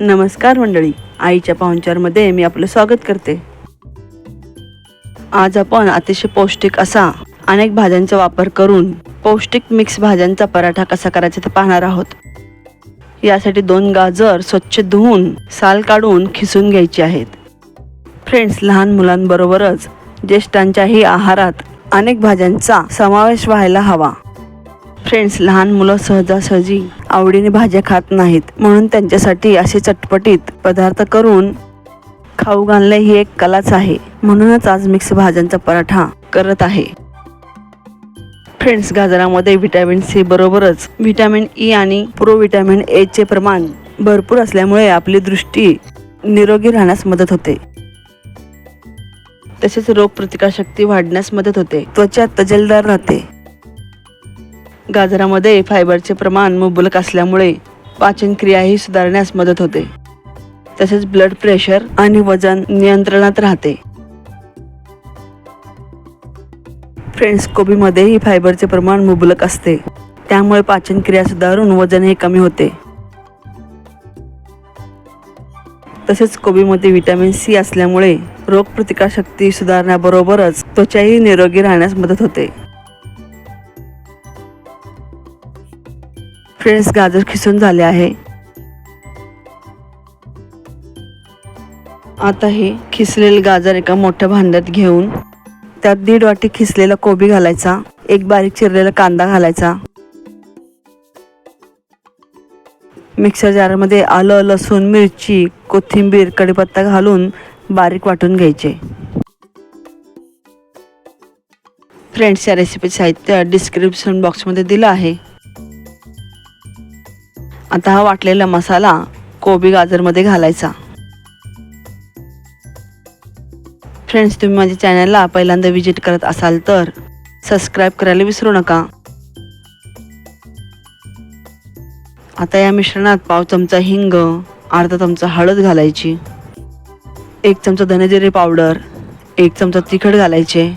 नमस्कार मंडळी. आईच्या पाहुणचारमध्ये मी आपलं स्वागत करते. आज आपण अतिशय पौष्टिक असा अनेक भाज्यांचा वापर करून पौष्टिक मिक्स भाज्यांचा पराठा कसा करायचा ते पाहणार आहोत. यासाठी दोन गाजर स्वच्छ धुवून साल काढून खिसून घ्यायचे आहेत. फ्रेंड्स लहान मुलांबरोबरच ज्येष्ठांच्याही आहारात अनेक भाज्यांचा समावेश व्हायला हवा. फ्रेंड्स लहान मुलं सहजासहजी आवडीने भाज्या खात नाहीत. म्हणून त्यांच्यासाठी असे चटपटीत पदार्थ करून खाऊ घालणे ही एक कलाच आहे. म्हणूनच आज मिक्स भाज्यांचा पराठा करत आहे. फ्रेंड्स गाजरामध्ये व्हिटॅमिन सी बरोबरच व्हिटॅमिन ई आणि प्रोव्हिटॅमिन ए चे प्रमाण भरपूर असल्यामुळे आपली दृष्टी निरोगी राहण्यास मदत होते. तसेच रोगप्रतिकारशक्ती वाढण्यास मदत होते. त्वचा तजेलदार राहते. गाजरामध्ये फायबरचे प्रमाण मुबलक असल्यामुळे पाचनक्रियाही सुधारण्यास मदत होते. तसेच ब्लड प्रेशर आणि वजन नियंत्रणात राहते. फ्रेंड्स कोबीमध्येही फायबरचे प्रमाण मुबलक असते. त्यामुळे पाचनक्रिया सुधारून वजनही कमी होते. तसेच कोबीमध्ये व्हिटॅमिन सी असल्यामुळे रोगप्रतिकारशक्ती सुधारण्याबरोबरच त्वचाही निरोगी राहण्यास मदत होते. फ्रेंड्स गाजर खिसून झाले आहे. आता हे खिसलेले गाजर एका मोठ्या भांड्यात घेऊन त्यात दीड वाटी खिसलेला कोबी घालायचा एक बारीक चिरलेला कांदा घालायचा. मिक्सर जारमध्ये आलं लसूण मिरची कोथिंबीर कढीपत्ता घालून बारीक वाटून घ्यायचे. फ्रेंड्स या रेसिपी साहित्य डिस्क्रिप्शन बॉक्समध्ये दिलं आहे. आता हा वाटलेला मसाला कोबी गाजरमध्ये घालायचा. फ्रेंड्स तुम्ही माझ्या चॅनलला पहिल्यांदा व्हिजिट करत असाल तर सबस्क्राईब करायला विसरू नका. आता या मिश्रणात पाव चमचा हिंग अर्धा चमचा हळद घालायची एक चमचा धनेजिरे पावडर एक चमचा तिखट घालायचे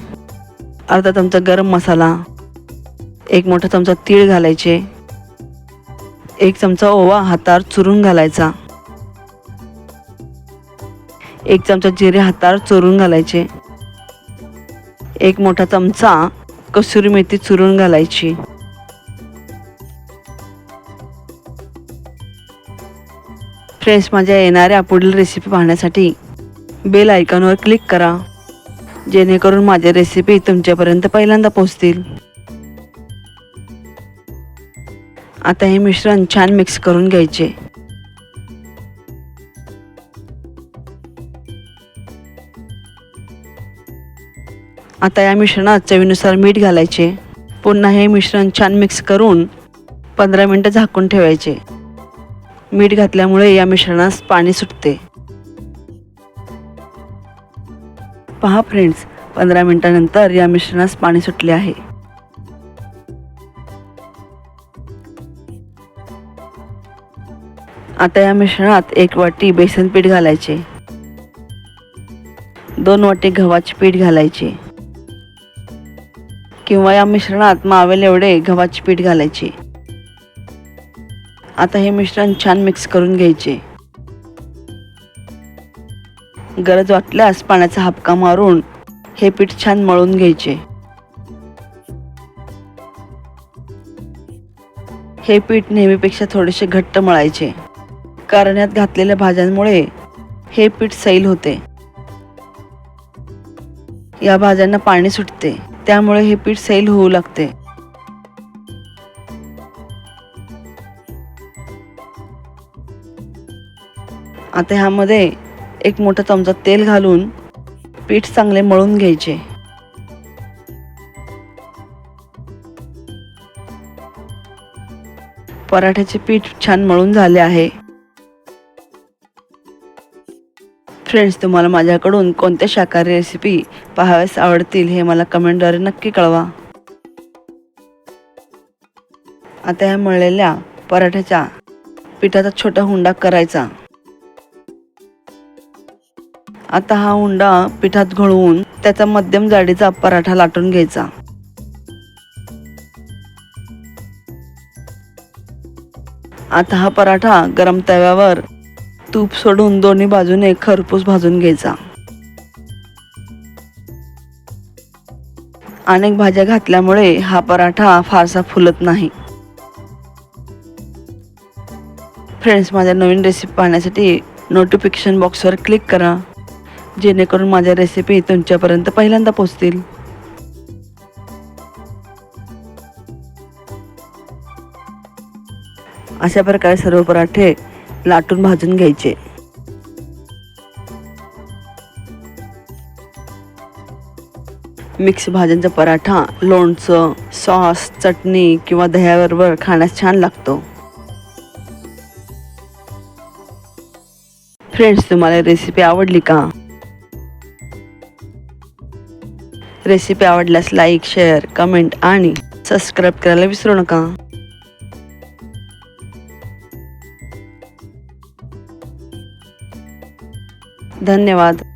अर्धा चमचा गरम मसाला एक मोठा चमचा तीळ घालायचे एक चमचा ओवा हातावर चुरून घालायचा. एक चमचा जिरे हातावर चुरून घालायचे. एक मोठा चमचा कसुरी मेथी चुरून घालायची. फ्रेंड्स माझ्या येणाऱ्या पुढील रेसिपी पाहण्यासाठी बेल आयकॉनवर क्लिक करा. जेणेकरून माझ्या रेसिपी तुमच्यापर्यंत पहिल्यांदा पोहोचतील. आता हे मिश्रण छान मिक्स करून घ्यायचे. आता या मिश्रणात चवीनुसार मीठ घालायचे. पुन्हा हे मिश्रण छान मिक्स करून पंधरा मिनटं झाकून ठेवायचे. मीठ घातल्यामुळे या मिश्रणास पाणी सुटते. पहा फ्रेंड्स पंधरा मिनटानंतर या मिश्रणास पाणी सुटले आहे. आता या मिश्रणात एक वाटी बेसन पीठ घालायचे. दोन वाटी गव्हाचे पीठ घालायचे. किंवा या मिश्रणात मावेल एवढे गव्हाचे पीठ घालायचे. आता हे मिश्रण छान मिक्स करून घ्यायचे. गरज वाटल्यास पाण्याचा हापका मारून हे पीठ छान मळून घ्यायचे. हे पीठ नेहमीपेक्षा थोडेसे घट्ट मळायचे. कारण्यात घातलेल्या भाज्यांमुळे हे पीठ सैल होते. या भाज्यांना पाणी सुटते. त्यामुळे हे पीठ सैल होऊ लागते. आता ह्यामध्ये एक मोठा चमचा तेल घालून पीठ चांगले मळून घ्यायचे. पराठ्याचे पीठ छान मळून झाले आहे. फ्रेंड्स तुम्हाला माझ्याकडून कोणत्या शाकाहारी रेसिपी पाहाव्यास आवडतील हे मला कमेंटद्वारे नक्की कळवा. आता ह्या मळलेल्या पराठ्याच्या पिठाचा छोटा हुंडा करायचा. आता हा हुंडा पिठात घोळवून त्याचा मध्यम जाडीचा पराठा लाटून घ्यायचा. आता हा पराठा गरम तव्यावर तूप सोडून दोन्ही बाजूने खरपूस भाजून घ्यायचा. अनेक भाज्या घातल्यामुळे हा पराठा फारसा फुलत नाही. फ्रेंड्स माझ्या नवीन रेसिपी पाहण्यासाठी नोटिफिकेशन बॉक्सवर क्लिक करा. जेणेकरून माझ्या रेसिपी तुमच्यापर्यंत पहिल्यांदा पोचतील अशा प्रकारे सर्व पराठे लाटून भाजून घ्यायचे. मिक्स भाज्यांचा पराठा लोणचं सॉस चटणी किंवा दह्याबरोबर खाण्यास छान लागतो. फ्रेंड्स तुम्हाला रेसिपी आवडली का? रेसिपी आवडल्यास लाईक शेअर कमेंट आणि सबस्क्राईब करायला विसरू नका. धन्यवाद.